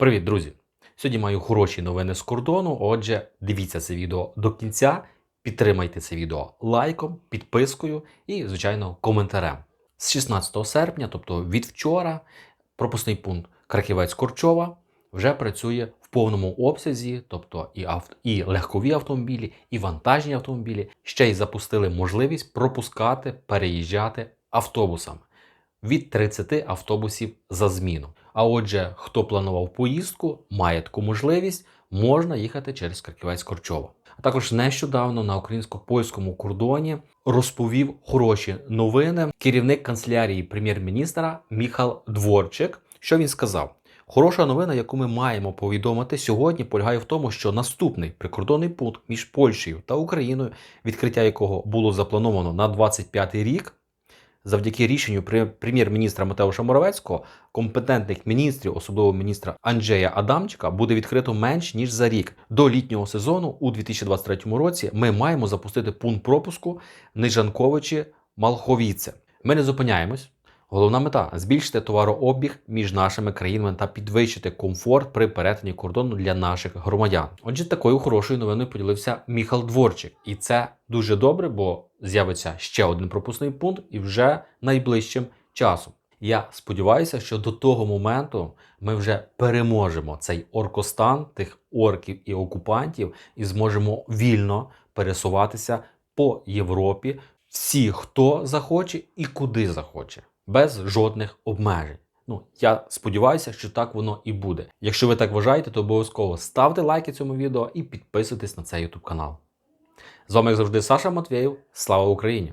Привіт, друзі! Сьогодні маю хороші новини з кордону. Отже, дивіться це відео до кінця. Підтримайте це відео лайком, підпискою і, звичайно, коментарем. З 16 серпня, тобто від вчора, пропускний пункт Краківець Корчова вже працює в повному обсязі, тобто і, авт... і легкові автомобілі, і вантажні автомобілі. Ще й запустили можливість пропускати, переїжджати автобусами від 30 автобусів за зміну. А отже, хто планував поїздку, має таку можливість, можна їхати через Краківець Корчова. А також нещодавно на українсько-польському кордоні розповів хороші новини керівник канцелярії прем'єр-міністра Міхал Дворчик. Що він сказав? Хороша новина, яку ми маємо повідомити сьогодні, полягає в тому, що наступний прикордонний пункт між Польщею та Україною, відкриття якого було заплановано на 25 рік, завдяки рішенню прем'єр-міністра Матеуша Моровецького, компетентних міністрів, особливо міністра Анджея Адамчика, буде відкрито менш ніж за рік. До літнього сезону у 2023 році ми маємо запустити пункт пропуску Нижанковичі Малховіце. Ми не зупиняємось. Головна мета збільшити товарообіг між нашими країнами та підвищити комфорт при перетині кордону для наших громадян. Отже, такою хорошою новиною поділився Міхал Дворчик, і це дуже добре, бо з'явиться ще один пропускний пункт і вже найближчим часом. Я сподіваюся, що до того моменту ми вже переможемо цей оркостан тих орків і окупантів і зможемо вільно пересуватися по Європі всі, хто захоче і куди захоче, без жодних обмежень. Ну, я сподіваюся, що так воно і буде. Якщо ви так вважаєте, то обов'язково ставте лайки цьому відео і підписуйтесь на цей YouTube канал. З вами, як завжди, Саша Матвєєв. Слава Україні!